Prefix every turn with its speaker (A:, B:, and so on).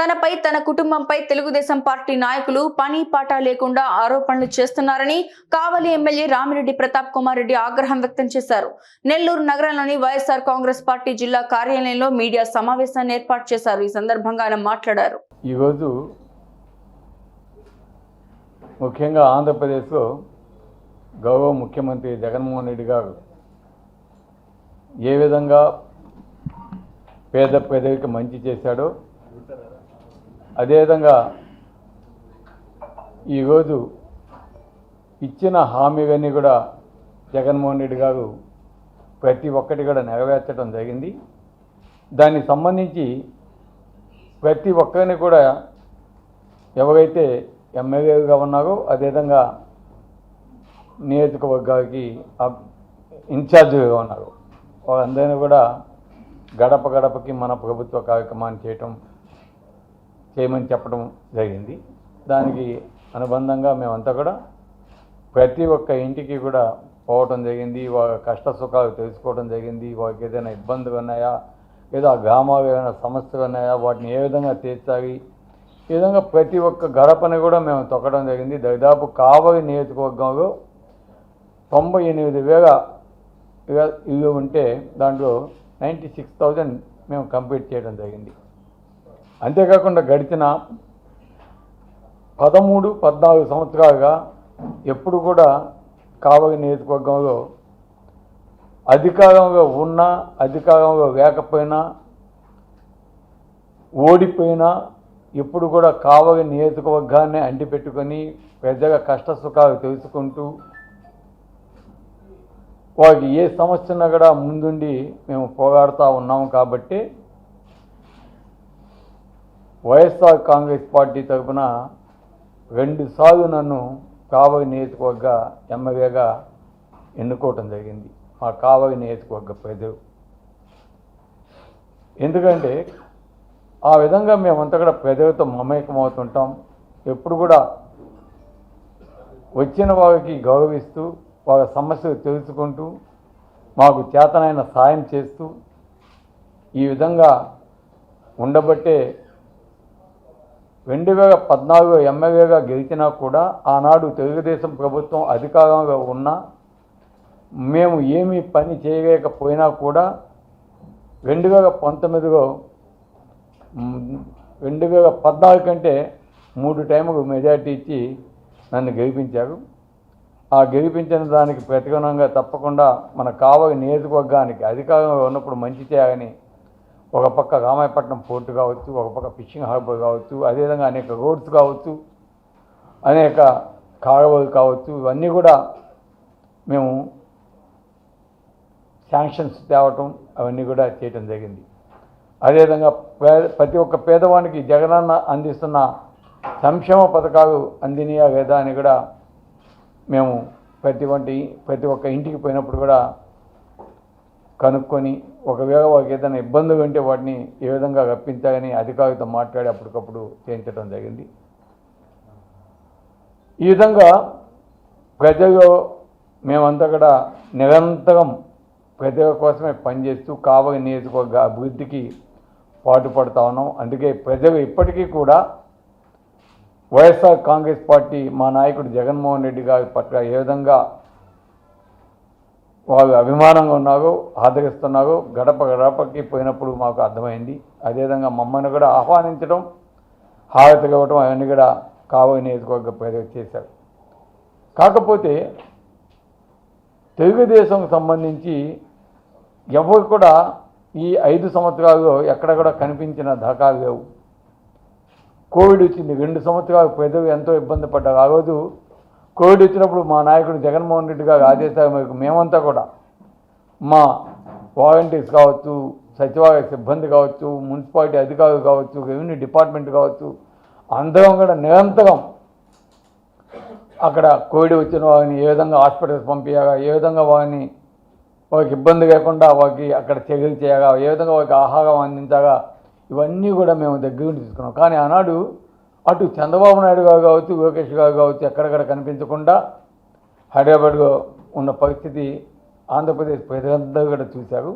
A: తనపై తన కుటుంబంపై తెలుగుదేశం పార్టీ నాయకులు పని పాట లేకుండా ఆరోపణలు చేస్తున్నారని కావలి ఎమ్మెల్యే రామిరెడ్డి ప్రతాప్ కుమార్ రెడ్డి ఆగ్రహం వ్యక్తం చేశారు. నెల్లూరు నగరంలోని వైఎస్ఆర్ కాంగ్రెస్ పార్టీ జిల్లా కార్యాలయంలో మీడియా సమావేశాన్ని ఏర్పాటు చేశారు. ఈ సందర్భంగా ఆయన మాట్లాడారు.
B: ఈరోజు ముఖ్యంగా ఆంధ్రప్రదేశ్లో గౌరవ ముఖ్యమంత్రి జగన్మోహన్ రెడ్డి గారు ఏ విధంగా పేద పేదరికి మంచి చేశాడో అదేవిధంగా ఈరోజు ఇచ్చిన హామీలన్నీ కూడా జగన్మోహన్ రెడ్డి గారు ప్రతి ఒక్కటి కూడా నెరవేర్చడం జరిగింది. దానికి సంబంధించి ప్రతి ఒక్కరిని కూడా ఎవరైతే ఎమ్మెల్యేగా ఉన్నారో అదేవిధంగా నియోజకవర్గానికి అబ్- ఇన్ఛార్జిగా ఉన్నారు వాళ్ళందరినీ కూడా గడప గడపకి మన ప్రభుత్వ కార్యక్రమాన్ని చేయటం చేయమని చెప్పడం జరిగింది. దానికి అనుబంధంగా మేమంతా కూడా ప్రతి ఒక్క ఇంటికి కూడా పోవటం జరిగింది. వాళ్ళ కష్ట సుఖాలు తెలుసుకోవడం జరిగింది. వాళ్ళకి ఏదైనా ఇబ్బందులు ఉన్నాయా? లేదా ఆ గ్రామాలు ఏమైనా సమస్యలు ఉన్నాయా? వాటిని ఏ విధంగా తీర్చాలి? ఈ విధంగా ప్రతి ఒక్క గడపని కూడా మేము తొక్కడం జరిగింది. దాదాపు కావలి నియోజకవర్గంలో తొంభై ఎనిమిది వేల ఇల్లు ఇవి ఉంటే దాంట్లో నైంటీ సిక్స్ థౌజండ్ మేము కంప్లీట్ చేయడం జరిగింది. అంతేకాకుండా గడిచిన పదమూడు పద్నాలుగు సంవత్సరాలుగా ఎప్పుడు కూడా కావలి నియోజకవర్గంలో అధికారంలో ఉన్నా అధికారంలో లేకపోయినా ఓడిపోయినా ఎప్పుడు కూడా కావలి నియోజకవర్గాన్ని అంటిపెట్టుకొని ప్రజల కష్ట సుఖాలు తెలుసుకుంటూ వారికి ఏ సమస్యన కూడా ముందుండి మేము పోరాడుతూ ఉన్నాము కాబట్టి వైఎస్ఆర్ కాంగ్రెస్ పార్టీ తరఫున రెండుసార్లు నన్ను కావలి నియోజకవర్గ ఎమ్మెల్యేగా ఎన్నుకోవటం జరిగింది. మా కావలి నియోజకవర్గ ప్రజలు. ఎందుకంటే ఆ విధంగా మేమంతా కూడా ప్రజలతో మమేకమవుతుంటాం. ఎప్పుడు కూడా వచ్చిన వారికి గౌరవిస్తూ వాళ్ళ సమస్యలు తెలుసుకుంటూ మాకు చేతనైన సాయం చేస్తూ ఈ విధంగా ఉండబట్టే రెండు వేల పద్నాలుగులో ఎమ్మెల్యేగా గెలిచినా కూడా ఆనాడు తెలుగుదేశం ప్రభుత్వం అధికారంలో ఉన్నా మేము ఏమీ పని చేయలేకపోయినా కూడా రెండు వేల పంతొమ్మిదిలో రెండు వేల పద్నాలుగు కంటే మూడు టైములు మెజార్టీ ఇచ్చి నన్ను గెలిపించారు. ఆ గెలిపించిన దానికి ప్రతిగుణంగా తప్పకుండా మన కావలి నియోజకవర్గానికి అధికారంలో ఉన్నప్పుడు మంచి చేయాలని ఒక పక్క రామాయపట్నం పోర్టు కావచ్చు ఒక పక్క ఫిషింగ్ హార్బర్ కావచ్చు అదేవిధంగా అనేక రోడ్స్ కావచ్చు అనేక కాలువలు కావచ్చు ఇవన్నీ కూడా మేము శాంక్షన్స్ తేవటం అవన్నీ కూడా చేయటం జరిగింది. అదేవిధంగా పే ప్రతి ఒక్క పేదవానికి జగనన్న అందిస్తున్న సంక్షేమ పథకాలు అందినయా లేదా అని కూడా మేము ప్రతి వంటి ప్రతి ఒక్క ఇంటికి పోయినప్పుడు కూడా కనుక్కొని ఒకవేళ వాళ్ళకి ఏదైనా ఇబ్బందులు ఉంటే వాటిని ఏ విధంగా రప్పించాలని అధికారులతో మాట్లాడి అప్పటికప్పుడు చేయించడం జరిగింది. ఈ విధంగా ప్రజలు మేమంతా కూడా నిరంతరం ప్రజల కోసమే పనిచేస్తూ కావలి నియోజకవర్గ అభివృద్ధికి పాటుపడతా ఉన్నాం. అందుకే ప్రజలు ఇప్పటికీ కూడా వైఎస్ఆర్ కాంగ్రెస్ పార్టీ మా నాయకుడు జగన్మోహన్ రెడ్డి గారి పట్ల ఏ విధంగా వాళ్ళు అభిమానంగా ఉన్నారు ఆదరిస్తున్నారు గడప గడపకి పోయినప్పుడు మాకు అర్థమైంది. అదేవిధంగా మమ్మల్ని కూడా ఆహ్వానించడం హారతి ఇవ్వడం అవన్నీ కూడా కావలి నియోజకవర్గ ప్రజలు చేశారు. కాకపోతే తెలుగుదేశం సంబంధించి ఎవరు కూడా ఈ ఐదు సంవత్సరాల్లో ఎక్కడ కూడా కనిపించిన దాఖాలు లేవు. కోవిడ్ వచ్చింది. రెండు సంవత్సరాలు ప్రజలు ఎంతో ఇబ్బంది పడ్డారు. ఆ రోజు కోవిడ్ వచ్చినప్పుడు మా నాయకుడు జగన్మోహన్ రెడ్డి గారు ఆదేశాల మేరకు మేమంతా కూడా మా వాలంటీర్స్ కావచ్చు సచివాలయ సిబ్బంది కావచ్చు మున్సిపాలిటీ అధికారులు కావచ్చు రెవెన్యూ డిపార్ట్మెంట్ కావచ్చు అందరం కూడా నిరంతరం అక్కడ కోవిడ్ వచ్చిన వారిని ఏ విధంగా హాస్పిటల్స్ పంపించగా ఏ విధంగా వారిని వారికి ఇబ్బంది లేకుండా వారికి అక్కడ చర్యలు చేయగా ఏ విధంగా వారికి ఆహారం అందించగా ఇవన్నీ కూడా మేము దగ్గర నుండి తీసుకున్నాం. కానీ ఆనాడు అటు చంద్రబాబు నాయుడు గారు కావచ్చు లోకేష్ గారు కావచ్చు ఎక్కడెక్కడ కనిపించకుండా హైదరాబాద్లో ఉన్న పరిస్థితి ఆంధ్రప్రదేశ్ ప్రజలందరూ కూడా చూశారు.